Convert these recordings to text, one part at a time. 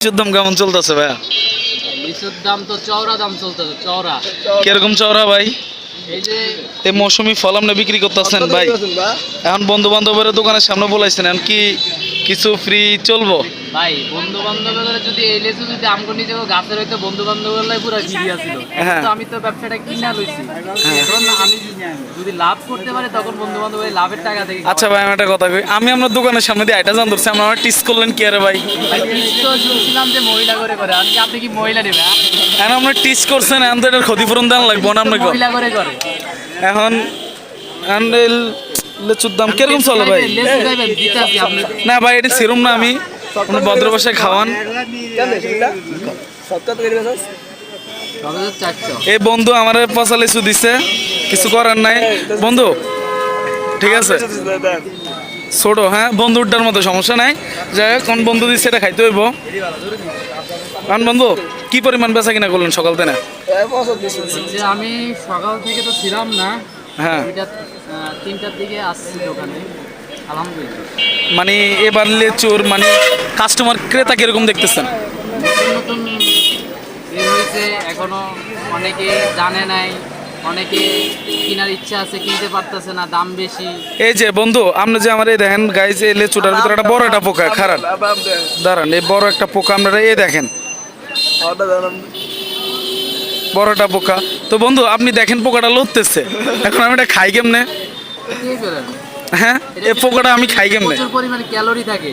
লিচুর দাম কেমন চলতেছে ভাইয়া? লিচুর দাম তো চওড়া দাম চলতেছে চওড়া। কীরকম চওড়া ভাই? এই যে এই মৌসুমি ফল আপনি বিক্রি করতেছেন ভাই? এখন বন্ধু বান্ধবের দোকানের সামনে বলাইছেন এখন কি কিছু ফ্রি চলবো। ভাই বন্ধু বান্ধবের যদি এই লেচু যদি আমগো নিজে গাছের হইতো বন্ধু বান্ধবের লাই পুরো ঘিরি আছিল হ্যাঁ। তো আমি তো ব্যবসাটা কিনা লইছি। এখন আমি যদি লাভ করতে পারি তখন বন্ধু বান্ধব এই লাভের টাকা থেকে আচ্ছা ভাই আমি একটা কথা কই। আমি আপনার দোকানের সামনে দিয়ে আইটা জান ধরছি আপনার আমার টিস করলেন কি আরে ভাই? ভাই টিস তো শুনছিলাম যে মহিলা করে করে আজকে আপনি কি মহিলা নেবে হ্যাঁ? এখন আপনার টিস করছেন এখন তো এটার ক্ষতিপূরণ দেন লাগবো না আপনাকে। মহিলা করে করে। এখন এই লিচুর দাম কীরকম চলে ভাই? না ভাই, এটা সেরম না আমি। ভদ্র ভাষায় খাওয়ান। এই বন্ধু আমার পচা লিচু দিছে, কিছু করার নাই। বন্ধু, ঠিক আছে? ছোট হ্যাঁ? বন্ধুটার মতো, সমস্যা নাই। যাই হোক, কোন বন্ধু দিচ্ছে এটা খাইতে হইব। কারণ বন্ধু, কি পরিমাণ বেচা কিনা করলেন সকাল থেকে? আমি সকাল থেকে তো ছিলাম না। হ্যাঁ। দুইটা তিনটার দিকে আসছি দোকানে। আলহামদুলিল্লাহ। মানে এবার লেচুর মানে কাস্টমার ক্রেতা কীরকম দেখতেছেন? নতুন নতুন বের হয়েছে এখনও অনেকে জানে নাই অনেকে কেনার ইচ্ছা আছে কিনতে পারতেছে না দাম বেশি। এই যে বন্ধু আপনি যে আমার এই দেখেন গাইজ এই লেচুটার ভিতরে একটা বড় একটা পোকা খারাপ। দাঁড়ান এই বড় একটা পোকা আপনারা এই দেখেন। বড় একটা পোকা। তো বন্ধু আপনি দেখেন পোকাটা লড়তেছে। এখন আমি এটা খাই কেমনে? হ্যাঁ? এই পোকাটা আমি খাই কেমনে? প্রচুর পরিমাণে ক্যালোরি থাকে।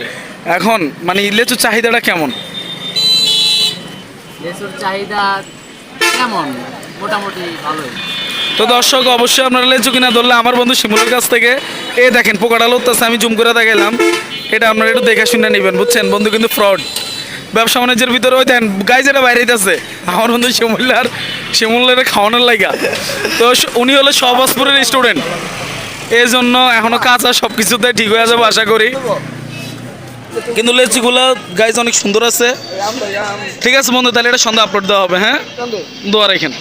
এখন মানে লেচুর চাহিদাটা কেমন? লেচুর চাহিদা কেমন? মোটামুটি ভালোই। তো দর্শক অবশ্যই আপনারা লেচু কিনা ধরলে আমার বন্ধু শিমুলের কাছ থেকে এ দেখেন পোকাটা লড়তেছে আমি জুম করে দেখাইলাম। এটা আপনারা একটু দেখে শুনে নেবেন বুঝছেন? বন্ধু কিন্তু ফ্রড। ব্যবসা বাণিজ্যের ভিতরে ওই দেন গাই যেটা বাইরে আছে আমার বন্ধু শিমুল্লার শিমুল্লার খাওয়ানোর লাইগা। তো উনি হলো সহবাসপুরের স্টুডেন্ট এই জন্য এখনও কাঁচা সব কিছুতে ঠিক হয়ে যাবে, আশা করি। কিন্তু লেচিগুলো গাইজ অনেক সুন্দর আছে। ঠিক আছে বন্ধু, তাহলে এটা সন্ধ্যা আপলোড দেওয়া হবে হ্যাঁ? দোয়া রেখেন।